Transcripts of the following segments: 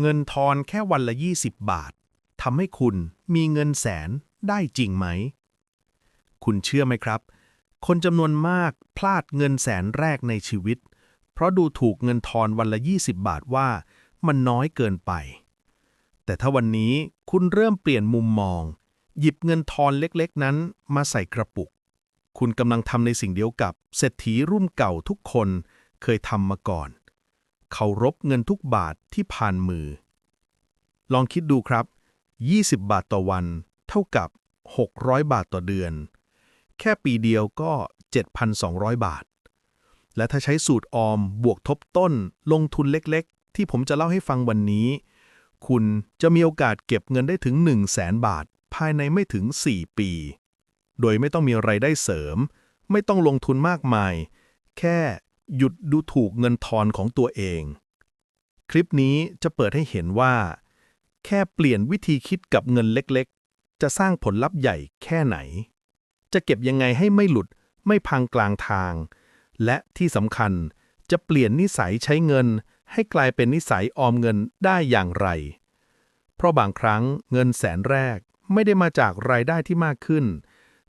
เงินทอนแค่วันละ 20 บาททำให้คุณมีเงินแสนได้จริงไหม คุณเชื่อไหมครับ คนจำนวนมากพลาดเงินแสนแรกในชีวิต เพราะดูถูกเงินทอนวันละ 20 บาทว่ามันน้อยเกินไป แต่ถ้าวันนี้คุณเริ่มเปลี่ยนมุมมอง หยิบเงินทอนเล็กๆ นั้นมาใส่กระปุก คุณกำลังทำในสิ่งเดียวกับเศรษฐีรุ่นเก่าทุกคนเคยทำมาก่อน เคารพเงินทุกบาทที่ผ่านมือ ลองคิดดูครับ 20 บาทต่อวันเท่ากับ 600 บาทต่อเดือน แค่ปีเดียวก็ 7,200 บาท และถ้าใช้สูตรออมบวกทบต้นลงทุนเล็กๆ ที่ผมจะเล่าให้ฟังวันนี้ คุณจะมีโอกาสเก็บเงินได้ถึง 1 0 0 0 0แสนบาท ภายในไม่ถึง 4 ปี โดยไม่ต้องมีไรายได้เสริม ไม่ต้องลงทุนมากมาย แค่ หยุดดูถูกเงินทอนของตัวเอง คลิปนี้จะเปิดให้เห็นว่า แค่เปลี่ยนวิธีคิดกับเงินเล็กๆ จะสร้างผลลัพธ์ใหญ่แค่ไหน จะเก็บยังไงให้ไม่หลุดไม่พังกลางทาง และที่สำคัญจะเปลี่ยนนิสัยใช้เงิน ให้กลายเป็นนิสัยออมเงินได้อย่างไร เพราะบางครั้งเงินแสนแรกไม่ได้มาจากรายได้ที่มากขึ้น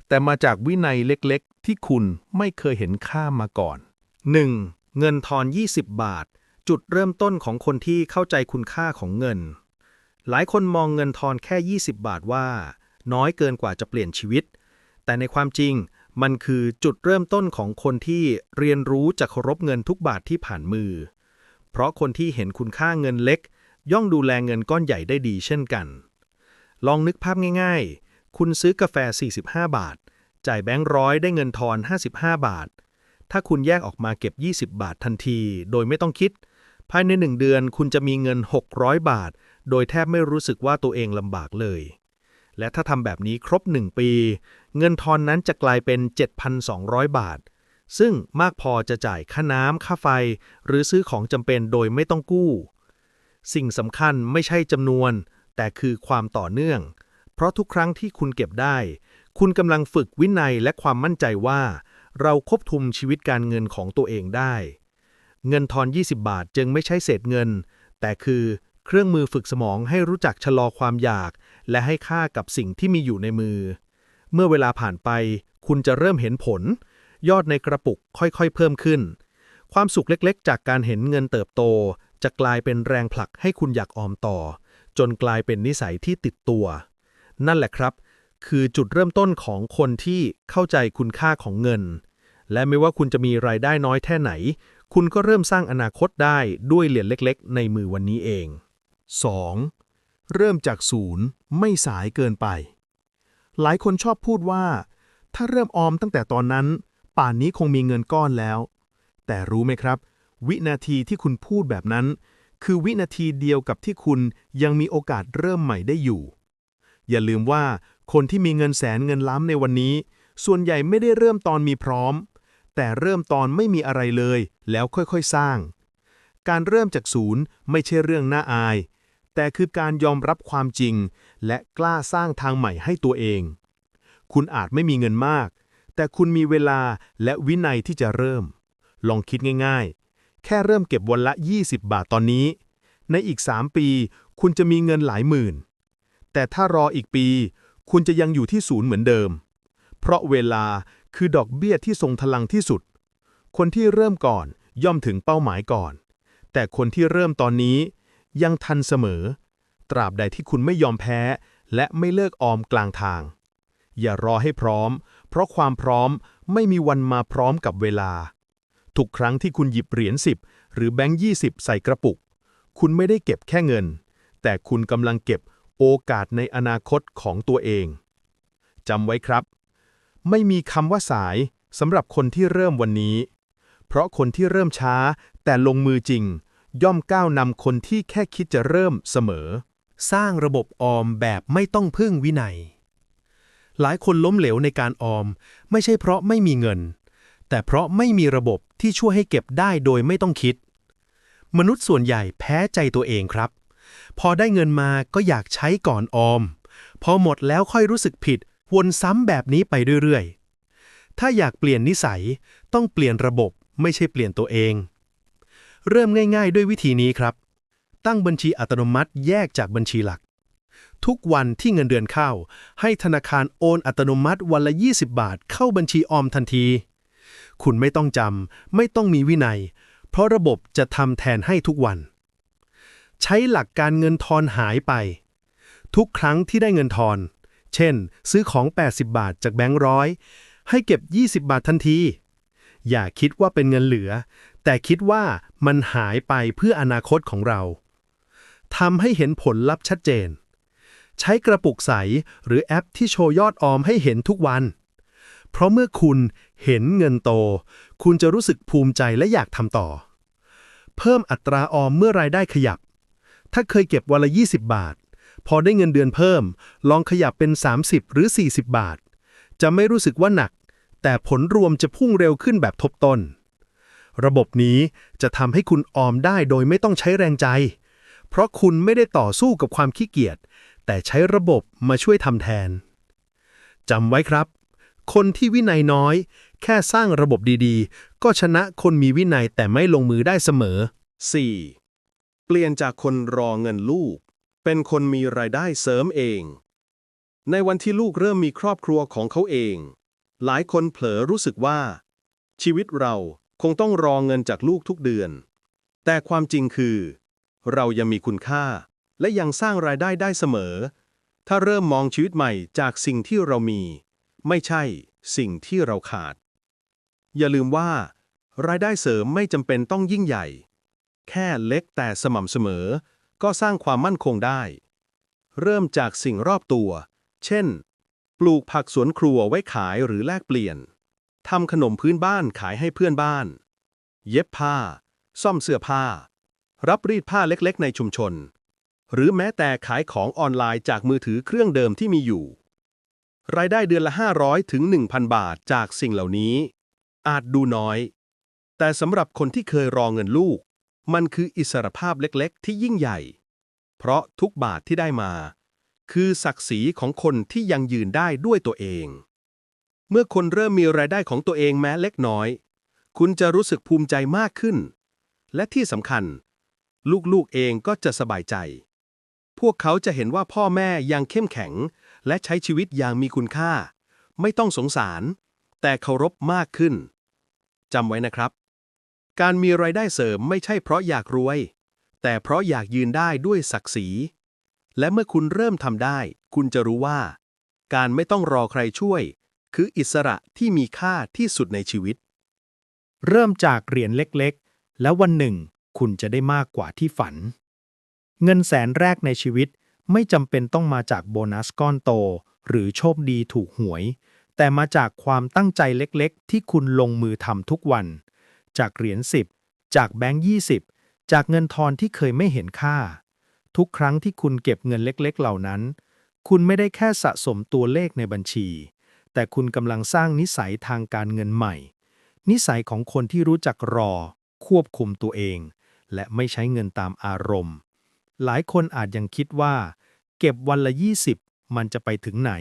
แต่มาจากวินัยเล็กๆ ที่คุณไม่เคยเห็นค่ามาก่อน 1. เงินทอน 20 บาท จุดเริ่มต้นของคนที่เข้าใจคุณค่าของเงิน หลายคนมองเงินทอนแค่ 20 บาทว่า น้อยเกินกว่าจะเปลี่ยนชีวิต แต่ในความจริงมันคือจุดเริ่มต้นของคนที่เรียนรู้จะเคารพเงินทุกบาทที่ผ่านมือ เพราะคนที่เห็นคุณค่าเงินเล็ก ย่อมดูแลเงินก้อนใหญ่ได้ดีเช่นกัน ลองนึกภาพง่ายๆ คุณซื้อกาแฟ 45 บาท จ่ายแบงค์ร้อยได้เงินทอน 55 บาท ถ้าคุณแยกออกมาเก็บ 20 บาททันที โดยไม่ต้องคิด ภายในหนึ่งเดือนคุณจะมีเงิน 600 บาท โดยแทบไม่รู้สึกว่าตัวเองลำบากเลย และถ้าทำแบบนี้ครบ 1 ปี เงินทอนนั้นจะกลายเป็น 7,200 บาท ซึ่งมากพอจะจ่ายค่าน้ำค่าไฟ หรือซื้อของจำเป็นโดยไม่ต้องกู้ สิ่งสำคัญไม่ใช่จำนวน แต่คือความต่อเนื่อง เพราะทุกครั้งที่คุณเก็บได้ คุณกำลังฝึกวินัยและความมั่นใจว่า เราควบคุมชีวิตการเงินของตัวเองได้ เงินทอน 20 บาทจึงไม่ใช่เศษเงิน แต่คือเครื่องมือฝึกสมองให้รู้จักชะลอความอยาก และให้ค่ากับสิ่งที่มีอยู่ในมือ เมื่อเวลาผ่านไป คุณจะเริ่มเห็นผล ยอดในกระปุกค่อยๆ เพิ่มขึ้น ความสุขเล็กๆ จากการเห็นเงินเติบโต จะกลายเป็นแรงผลักให้คุณอยากออมต่อ จนกลายเป็นนิสัยที่ติดตัว นั่นแหละครับ คือจุดเริ่มต้นของคนที่เข้าใจคุณค่าของเงิน และไม่ว่าคุณจะมีรายได้น้อยแค่ไหน คุณก็เริ่มสร้างอนาคตได้ด้วยเหรียญเล็กๆ ในมือวันนี้เอง 2. เริ่มจากศูนย์ไม่สายเกินไป หลายคนชอบพูดว่า ถ้าเริ่มออมตั้งแต่ตอนนั้น ป่านนี้คงมีเงินก้อนแล้ว แต่รู้ไหมครับ วินาทีที่คุณพูดแบบนั้น คือวินาทีเดียวกับที่คุณยังมีโอกาสเริ่มใหม่ได้อยู่ อย่าลืมว่า คนที่มีเงินแสนเงินล้ำในวันนี้ ส่วนใหญ่ไม่ได้เริ่มตอนมีพร้อม แต่เริ่มตอนไม่มีอะไรเลย แล้วค่อยๆสร้าง การเริ่มจากศูนย์ไม่ใช่เรื่องน่าอาย แต่คือการยอมรับความจริง และกล้าสร้างทางใหม่ให้ตัวเอง คุณอาจไม่มีเงินมาก แต่คุณมีเวลาและวินัยที่จะเริ่ม ลองคิดง่ายๆ แค่เริ่มเก็บวันละ 20 บาทตอนนี้ ในอีก 3 ปี คุณจะมีเงินหลายหมื่น แต่ถ้ารออีกปี คุณจะยังอยู่ที่ศูนย์เหมือนเดิม เพราะเวลาคือดอกเบี้ยที่ทรงพลังที่สุด คนที่เริ่มก่อนย่อมถึงเป้าหมายก่อน แต่คนที่เริ่มตอนนี้ยังทันเสมอ ตราบใดที่คุณไม่ยอมแพ้ และไม่เลิกออมกลางทาง อย่ารอให้พร้อม เพราะความพร้อมไม่มีวันมาพร้อมกับเวลา ทุกครั้งที่คุณหยิบเหรียญสิบหรือแบงค์ยี่สิบใส่กระปุก คุณไม่ได้เก็บแค่เงิน แต่คุณกำลังเก็บ โอกาสในอนาคตของตัวเองจำไว้ครับ ไม่มีคำว่าสายสำหรับคนที่เริ่มวันนี้ เพราะคนที่เริ่มช้าแต่ลงมือจริง ย่อมก้าวนำคนที่แค่คิดจะเริ่มเสมอ สร้างระบบออมแบบไม่ต้องพึ่งวินัย หลายคนล้มเหลวในการออม ไม่ใช่เพราะไม่มีเงิน แต่เพราะไม่มีระบบที่ช่วยให้เก็บได้โดยไม่ต้องคิด มนุษย์ส่วนใหญ่แพ้ใจตัวเองครับ พอได้เงินมาก็อยากใช้ก่อนออม พอหมดแล้วค่อยรู้สึกผิด วนซ้ำแบบนี้ไปเรื่อยๆ ถ้าอยากเปลี่ยนนิสัย ต้องเปลี่ยนระบบไม่ใช่เปลี่ยนตัวเอง เริ่มง่าย ๆ ด้วยวิธีนี้ครับ ตั้งบัญชีอัตโนมัติแยกจากบัญชีหลัก ทุกวันที่เงินเดือนเข้า ให้ธนาคารโอนอัตโนมัติวันละ 20 บาท เข้าบัญชีออมทันที คุณไม่ต้องจำไม่ต้องมีวินัย เพราะระบบจะทำแทนให้ทุกวัน ใช้หลักการเงินทอนหายไป ทุกครั้งที่ได้เงินทอน เช่น ซื้อของ 80 บาทจากแบงค์ร้อยให้เก็บ 20 บาททันที อย่าคิดว่าเป็นเงินเหลือ แต่คิดว่ามันหายไปเพื่ออนาคตของเราทำให้เห็นผลลัพธ์ชัดเจน ใช้กระปุกใสหรือแอปที่โชว์ยอดออมให้เห็นทุกวัน เพราะเมื่อคุณเห็นเงินโต คุณจะรู้สึกภูมิใจและอยากทำต่อ เพิ่มอัตราออมเมื่อรายได้ขยับ ถ้าเคยเก็บวันละ 20 บาท พอได้เงินเดือนเพิ่ม ลองขยับเป็น 30 หรือ 40 บาท จะไม่รู้สึกว่าหนัก แต่ผลรวมจะพุ่งเร็วขึ้นแบบทบต้น ระบบนี้จะทำให้คุณออมได้โดยไม่ต้องใช้แรงใจ เพราะคุณไม่ได้ต่อสู้กับความขี้เกียจ แต่ใช้ระบบมาช่วยทำแทนจำไว้ครับ คนที่วินัยน้อย แค่สร้างระบบดีๆ ก็ชนะคนมีวินัยแต่ไม่ลงมือได้เสมอ 4. เปลี่ยนจากคนรอเงินลูก เป็นคนมีรายได้เสริมเอง ในวันที่ลูกเริ่มมีครอบครัวของเขาเอง หลายคนเผลอรู้สึกว่า ชีวิตเราคงต้องรอเงินจากลูกทุกเดือน แต่ความจริงคือ เรายังมีคุณค่า และยังสร้างรายได้ได้เสมอ ถ้าเริ่มมองชีวิตใหม่จากสิ่งที่เรามี ไม่ใช่สิ่งที่เราขาด อย่าลืมว่า รายได้เสริมไม่จำเป็นต้องยิ่งใหญ่ แค่เล็กแต่สม่ำเสมอ ก็สร้างความมั่นคงได้ เริ่มจากสิ่งรอบตัว เช่น ปลูกผักสวนครัวไว้ขายหรือแลกเปลี่ยนทำขนมพื้นบ้านขายให้เพื่อนบ้าน เย็บผ้า ซ่อมเสื้อผ้า รับรีดผ้าเล็กๆ ในชุมชน หรือแม้แต่ขายของออนไลน์จากมือถือเครื่องเดิมที่มีอยู่ รายได้เดือนละ 500 ถึง 1,000 บาทจากสิ่งเหล่านี้ อาจดูน้อย แต่สำหรับคนที่เคยรอเงินลูก มันคืออิสรภาพเล็กๆ ที่ยิ่งใหญ่ เพราะทุกบาทที่ได้มา คือศักดิ์ศรีของคนที่ยังยืนได้ด้วยตัวเอง เมื่อคนเริ่มมีรายได้ของตัวเองแม้เล็กน้อย คุณจะรู้สึกภูมิใจมากขึ้น และที่สำคัญ ลูกๆเองก็จะสบายใจ พวกเขาจะเห็นว่าพ่อแม่ยังเข้มแข็ง และใช้ชีวิตอย่างมีคุณค่า ไม่ต้องสงสาร แต่เคารพมากขึ้นจำไว้นะครับ การมีรายได้เสริมไม่ใช่เพราะอยากรวย แต่เพราะอยากยืนได้ด้วยศักดิ์ศรี และเมื่อคุณเริ่มทำได้ คุณจะรู้ว่า การไม่ต้องรอใครช่วย คืออิสระที่มีค่าที่สุดในชีวิต เริ่มจากเหรียญเล็กๆ แล้ววันหนึ่ง คุณจะได้มากกว่าที่ฝัน เงินแสนแรกในชีวิตไม่จำเป็นต้องมาจากโบนัสก้อนโต หรือโชคดีถูกหวย แต่มาจากความตั้งใจเล็กๆ ที่คุณลงมือทำทุกวัน จากเหรียญสิบจากแบงค์ยี่สิบจากเงินทอนที่เคยไม่เห็นค่า ทุกครั้งที่คุณเก็บเงินเล็กๆ เหล่านั้น คุณไม่ได้แค่สะสมตัวเลขในบัญชี แต่คุณกำลังสร้างนิสัยทางการเงินใหม่ นิสัยของคนที่รู้จักรอ ควบคุมตัวเอง และไม่ใช้เงินตามอารมณ์ หลายคนอาจยังคิดว่า เก็บวันละ 20 มันจะไปถึงไหน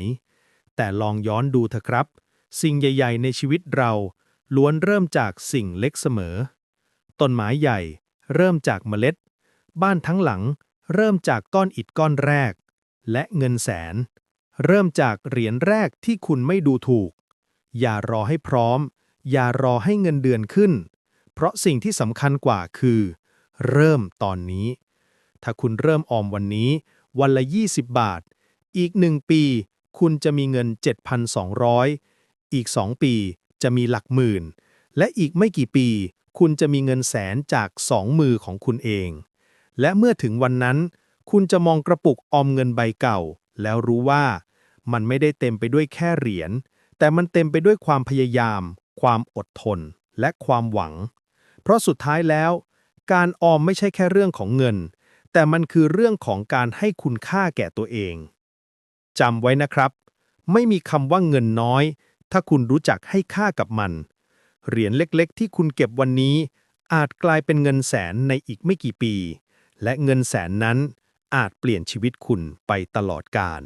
แต่ลองย้อนดูเถอะครับ สิ่งใหญ่ ๆ ในชีวิตเรา ล้วนเริ่มจากสิ่งเล็กเสมอ ต้นไม้ใหญ่ เริ่มจากเมล็ด บ้านทั้งหลัง เริ่มจากก้อนอิฐก้อนแรก และเงินแสน เริ่มจากเหรียญแรกที่คุณไม่ดูถูก อย่ารอให้พร้อม อย่ารอให้เงินเดือนขึ้น เพราะสิ่งที่สำคัญกว่าคือ เริ่มตอนนี้ ถ้าคุณเริ่มออมวันนี้ วันละ 20 บาท อีกหนึ่งปี คุณจะมีเงิน 7,200 อีก 2 ปี จะมีหลักหมื่น และอีกไม่กี่ปี คุณจะมีเงินแสนจากสองมือของคุณเอง และเมื่อถึงวันนั้น คุณจะมองกระปุกออมเงินใบเก่า แล้วรู้ว่า มันไม่ได้เต็มไปด้วยแค่เหรียญ แต่มันเต็มไปด้วยความพยายาม ความอดทน และความหวัง เพราะสุดท้ายแล้ว การออมไม่ใช่แค่เรื่องของเงิน แต่มันคือเรื่องของการให้คุณค่าแก่ตัวเองจำไว้นะครับ ไม่มีคำว่าเงินน้อย ถ้าคุณรู้จักให้ค่ากับมัน เหรียญเล็กๆ ที่คุณเก็บวันนี้ อาจกลายเป็นเงินแสนในอีกไม่กี่ปี และเงินแสนนั้นอาจเปลี่ยนชีวิตคุณไปตลอดกาล